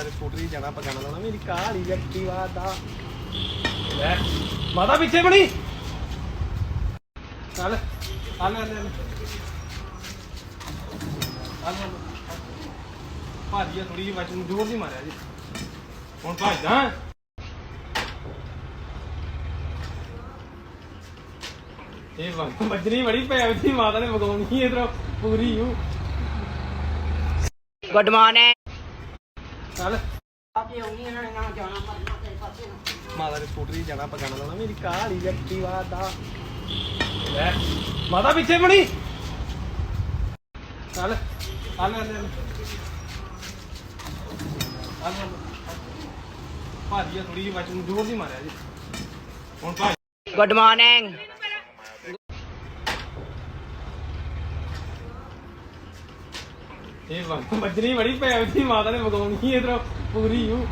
ਮਾਤਾ ਦੇ ਸਕੂਟਰੀ ਜਾਣਾ ਪਕਾਣਾ ਲਾਉਣਾ ਮੇਰੀ ਕਾਲੀ ਐਕਟਿਵਾ ਦਾ ਲੈ, ਮਾਤਾ ਪਿੱਛੇ ਬਣੀ। ਚੱਲ, ਆ ਲੈ ਲੈ, ਆ ਲੈ। ਭਾਜੀ ਥੋੜੀ ਜਿਹੀ ਵਜਨ ਜ਼ੋਰ ਦੀ ਮਾਰਿਆ ਜੀ। ਹੁਣ ਭੱਜਦਾ। ਇਹ ਵਕਤ ਵੱਜਣੀ ਬੜੀ ਪੈ ਉਹਦੀ ਮਾਤਾ ਨੇ ਮਗਾਉਣੀ ਇਧਰੋਂ ਪੂਰੀ ਯੂ ਗੁੱਡ ਮਾਰਨਿੰਗ ਚੱਲ। ਮਾਤਾ ਦੇ ਸਕੂਟਰੀ ਜਾਣਾ ਪਕਾਣਾ ਲਾਉਣਾ। ਮੇਰੀ ਕਾਲੀ ਐਕਟਿਵਾ ਦਾ ਲੈ ਮਾਤਾ ਪਿੱਛੇ ਬਣੀ। ਚੱਲ ਆ ਲੈ ਲੈ ਆ ਲੈ। ਭਾਜੀ ਥੋੜੀ ਜਿਹੀ ਵਜਨ ਜ਼ੋਰ ਦੀ ਮਾਰਿਆ ਜੀ। ਹੁਣ ਭੱਜ ਗੁੱਡ ਮਾਰਨਿੰਗ ਇਹ ਵਕਤ ਵੱਜਣੀ ਬੜੀ ਪੈ ਉਹਦੀ ਮਾਤਾ ਨੇ ਮਗਾਉਣੀ ਇਧਰੋਂ ਪੂਰੀ ਯੂ